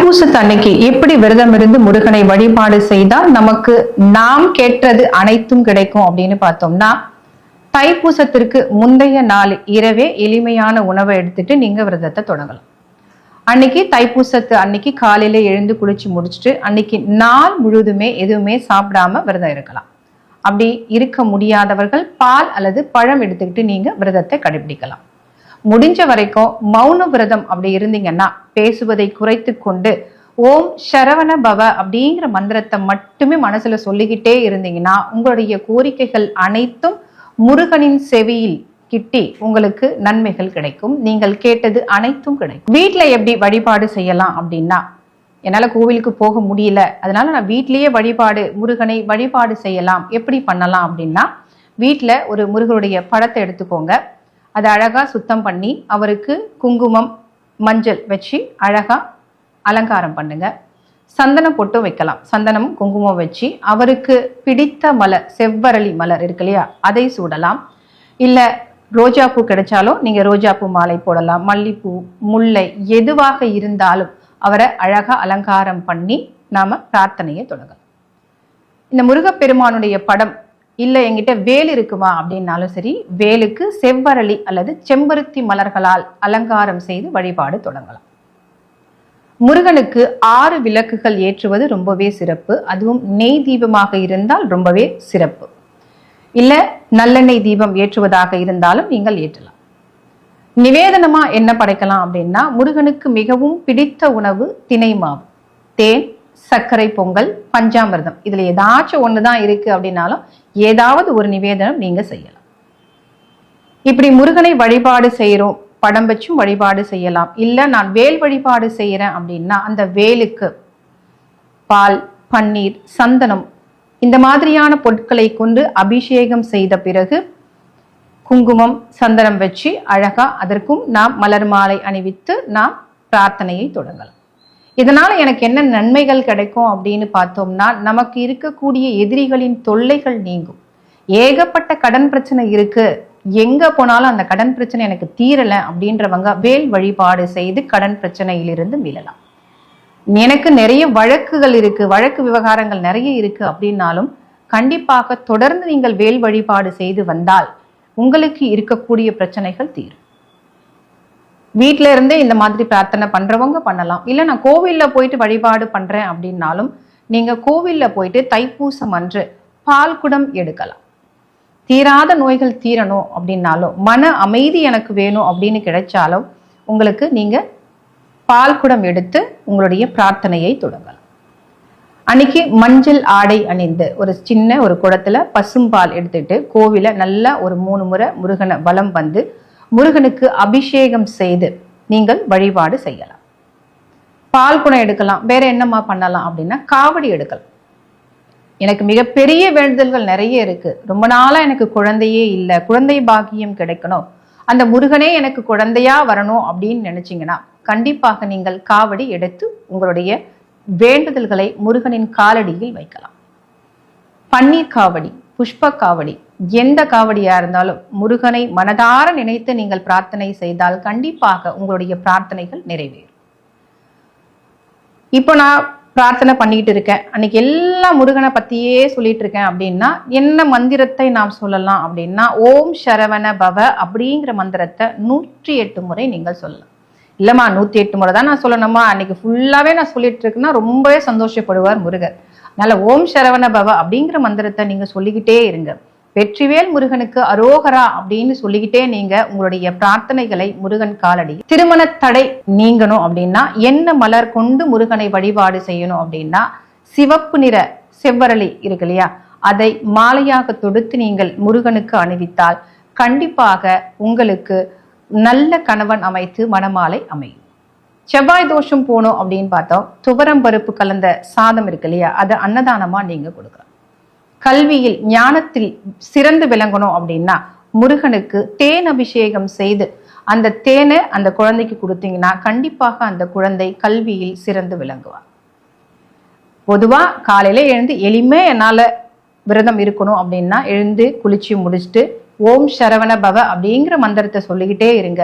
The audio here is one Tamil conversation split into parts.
தைப்பூசத்து அன்னைக்கு எப்படி விரதம் இருந்து முருகனை வழிபாடு செய்தால் நமக்கு நாம் கேட்டது அனைத்தும் கிடைக்கும் அப்படின்னு பார்த்தோம்னா தைப்பூசத்திற்கு முந்தைய நாள் இரவே எளிமையான உணவை எடுத்துட்டு நீங்க விரதத்தை தொடங்கலாம். அன்னைக்கு தைப்பூசத்து அன்னைக்கு காலையில எழுந்து குளிச்சு முடிச்சுட்டு அன்னைக்கு நாள் முழுதுமே எதுவுமே சாப்பிடாம விரதம் இருக்கலாம். அப்படி இருக்க முடியாதவர்கள் பால் அல்லது பழம் எடுத்துக்கிட்டு நீங்க விரதத்தை கடைபிடிக்கலாம். முடிஞ்ச வரைக்கும் மௌன விரதம் அப்படி இருந்தீங்கன்னா பேசுவதை குறைத்து கொண்டு ஓம் சரவண பவ அப்படிங்கிற மந்திரத்தை மட்டுமே மனசுல சொல்லிக்கிட்டே இருந்தீங்கன்னா உங்களுடைய கோரிக்கைகள் அனைத்தும் முருகனின் செவியில் கிட்டி உங்களுக்கு நன்மைகள் கிடைக்கும். நீங்கள் கேட்டது அனைத்தும் கிடைக்கும். வீட்டில் எப்படி வழிபாடு செய்யலாம் அப்படின்னா என்னால கோவிலுக்கு போக முடியல அதனால நான் வீட்லயே வழிபாடு முருகனை வழிபாடு செய்யலாம். எப்படி பண்ணலாம் அப்படின்னா வீட்டில் ஒரு முருகனுடைய படத்தை எடுத்துக்கோங்க. அதை அழகா சுத்தம் பண்ணி அவருக்கு குங்குமம் மஞ்சள் வச்சு அழகா அலங்காரம் பண்ணுங்க. சந்தனம் பொட்டு வைக்கலாம். சந்தனம் குங்குமம் வச்சு அவருக்கு பிடித்த மலர் செவ்வரளி மலர் இருக்கு இல்லையா? அதை சூடலாம். இல்லை ரோஜாப்பூ கிடைச்சாலும் நீங்க ரோஜாப்பூ மாலை போடலாம். மல்லிப்பூ முல்லை எதுவாக இருந்தாலும் அவரை அழகா அலங்காரம் பண்ணி நாம பிரார்த்தனையை தொடங்கலாம். இந்த முருகப்பெருமானுடைய படம் இல்லை என்கிட்ட வேல் இருக்குமா? அப்படின்னாலும் சரி வேலுக்கு செவ்வரளி அல்லது செம்பருத்தி மலர்களால் அலங்காரம் செய்து வழிபாடு தொடங்கலாம். முருகனுக்கு ஆறு விளக்குகள் ஏற்றுவது ரொம்பவே சிறப்பு. அதுவும் நெய் தீபமாக இருந்தால் ரொம்பவே சிறப்பு. இல்லை நல்லெண்ணெய் தீபம் ஏற்றுவதாக இருந்தாலும் நீங்கள் ஏற்றலாம். நிவேதனமா என்ன படைக்கலாம் அப்படின்னா முருகனுக்கு மிகவும் பிடித்த உணவு தினை மாவு தேன் சர்க்கரை பொங்கல் பஞ்சாமிர்தம். இதில் ஏதாச்சும் ஒன்று தான் இருக்குது அப்படின்னாலும் ஏதாவது ஒரு நிவேதனம் நீங்கள் செய்யலாம். இப்படி முருகனை வழிபாடு செய்கிறோம் படம் வச்சும் வழிபாடு செய்யலாம். இல்லை நான் வேல் வழிபாடு செய்கிறேன் அப்படின்னா அந்த வேலுக்கு பால் பன்னீர் சந்தனம் இந்த மாதிரியான பொருட்களை கொண்டு அபிஷேகம் செய்த பிறகு குங்குமம் சந்தனம் வச்சு அழகாக அதற்கும் நாம் மலர் மாலை அணிவித்து நாம் பிரார்த்தனையை தொடங்கலாம். இதனால் எனக்கு என்ன நன்மைகள் கிடைக்கும் அப்படின்னு பார்த்தோம்னா நமக்கு இருக்கக்கூடிய எதிரிகளின் தொல்லைகள் நீங்கும். ஏகப்பட்ட கடன் பிரச்சனை இருக்கு. எங்க போனாலும் அந்த கடன் பிரச்சனை எனக்கு தீரலை அப்படின்றவங்க வேல் வழிபாடு செய்து கடன் பிரச்சனையிலிருந்து மீளலாம். எனக்கு நிறைய வழக்குகள் இருக்கு வழக்கு விவகாரங்கள் நிறைய இருக்கு அப்படின்னாலும் கண்டிப்பாக தொடர்ந்து நீங்கள் வேல் வழிபாடு செய்து வந்தால் உங்களுக்கு இருக்கக்கூடிய பிரச்சனைகள் தீரும். வீட்ல இருந்தே இந்த மாதிரி பிரார்த்தனை பண்றவங்க பண்ணலாம். இல்ல நான் கோவில்ல போயிட்டு வழிபாடு பண்றேன் அப்படின்னாலும் நீங்க கோவில்ல போயிட்டு தைப்பூசம் அன்று பால் குடம் எடுக்கலாம். தீராத நோய்கள் தீரணும் அப்படின்னாலும் மன அமைதி எனக்கு வேணும் அப்படின்னு கிடைச்சாலும் உங்களுக்கு நீங்க பால் குடம் எடுத்து உங்களுடைய பிரார்த்தனையை தொடங்கலாம். அன்னைக்கு மஞ்சள் ஆடை அணிந்து ஒரு சின்ன ஒரு குடத்துல பசும்பால் எடுத்துட்டு கோவில நல்லா ஒரு மூணு முறை முருகனை வலம் வந்து முருகனுக்கு அபிஷேகம் செய்து நீங்கள் வழிபாடு செய்யலாம். பால் குணம் எடுக்கலாம். வேற என்னம்மா பண்ணலாம் அப்படின்னா காவடி எடுக்கலாம். எனக்கு மிகப்பெரிய வேண்டுதல்கள் நிறைய இருக்கு. ரொம்ப நாளா எனக்கு குழந்தையே இல்லை. குழந்தை பாக்கியம் கிடைக்கணும். அந்த முருகனே எனக்கு குழந்தையா வரணும் அப்படின்னு நினச்சிங்கன்னா கண்டிப்பாக நீங்கள் காவடி எடுத்து உங்களுடைய வேண்டுதல்களை முருகனின் காலடியில் வைக்கலாம். பன்னீர் காவடி புஷ்ப காவடி எந்த காவடியா இருந்தாலும் முருகனை மனதார நினைத்து நீங்கள் பிரார்த்தனை செய்தால் கண்டிப்பாக உங்களுடைய பிரார்த்தனைகள் நிறைவேறும். இப்போ நான் பிரார்த்தனை பண்ணிட்டு இருக்கேன். அன்னைக்கு எல்லாம் முருகனை பத்தியே சொல்லிட்டு இருக்கேன் அப்படின்னா என்ன மந்திரத்தை நாம் சொல்லலாம் அப்படின்னா ஓம் சரவண பவ அப்படிங்கிற மந்திரத்தை நூற்றி எட்டு முறை நீங்கள் சொல்லலாம். இல்லம்மா நூத்தி எட்டு முறை தான் நான் சொல்லணுமா? அன்னைக்கு ஃபுல்லாவே நான் சொல்லிட்டு இருக்கேன்னா ரொம்பவே சந்தோஷப்படுவார் முருகர். அதனால ஓம் சரவண பவ அப்படிங்கிற மந்திரத்தை நீங்க சொல்லிக்கிட்டே இருங்க. வெற்றிவேல் முருகனுக்கு அரோகரா அப்படின்னு சொல்லிக்கிட்டே நீங்க உங்களுடைய பிரார்த்தனைகளை முருகன் காலடி. திருமண தடை நீங்கணும் அப்படின்னா என்ன மலர் கொண்டு முருகனை வழிபாடு செய்யணும் அப்படின்னா சிவப்பு நிற செவ்வரளி இருக்கு இல்லையா? அதை மாலையாக தொடுத்து நீங்கள் முருகனுக்கு அணிவித்தால் கண்டிப்பாக உங்களுக்கு நல்ல கணவன் அமைத்து மணமாலை அமையும். செவ்வாய் தோஷம் போனோம் அப்படின்னு பார்த்தோம். துவரம் பருப்பு கலந்த சாதம் இருக்கு இல்லையா? அதை அன்னதானமா நீங்க கொடுக்கலாம். கல்வியில் ஞானத்தில் சிறந்து விளங்கணும் அப்படின்னா முருகனுக்கு தேன் அபிஷேகம் செய்து அந்த தேனை அந்த குழந்தைக்கு கொடுத்தீங்கன்னா கண்டிப்பாக அந்த குழந்தை கல்வியில் சிறந்து விளங்குவார். பொதுவாக காலையில் எழுந்து எளிமே என்னால் விரதம் இருக்கணும் அப்படின்னா எழுந்து குளிச்சு முடிச்சுட்டு ஓம் சரவண பவ அப்படிங்கிற மந்திரத்தை சொல்லிக்கிட்டே இருங்க.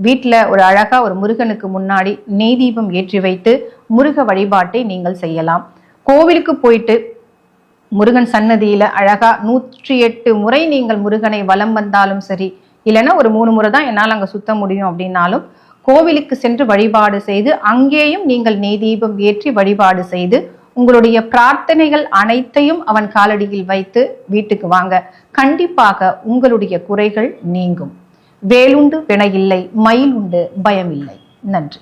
வீட்டில் ஒரு அழகா ஒரு முருகனுக்கு முன்னாடி நெய் தீபம் ஏற்றி வைத்து முருக வழிபாட்டை நீங்கள் செய்யலாம். கோவிலுக்கு போயிட்டு முருகன் சன்னதியில் அழகா நூற்றி எட்டு முறை நீங்கள் முருகனை வலம் வந்தாலும் சரி இல்லைன்னா ஒரு மூணு முறை தான் என்னால் அங்கே சுத்த முடியும் அப்படின்னாலும் கோவிலுக்கு சென்று வழிபாடு செய்து அங்கேயும் நீங்கள் நெய் தீபம் ஏற்றி வழிபாடு செய்து உங்களுடைய பிரார்த்தனைகள் அனைத்தையும் அவன் காலடியில் வைத்து வீட்டுக்கு வாங்க. கண்டிப்பாக உங்களுடைய குறைகள் நீங்கும். வேலுண்டு வினையில்லை மயில் உண்டு பயமில்லை. நன்றி.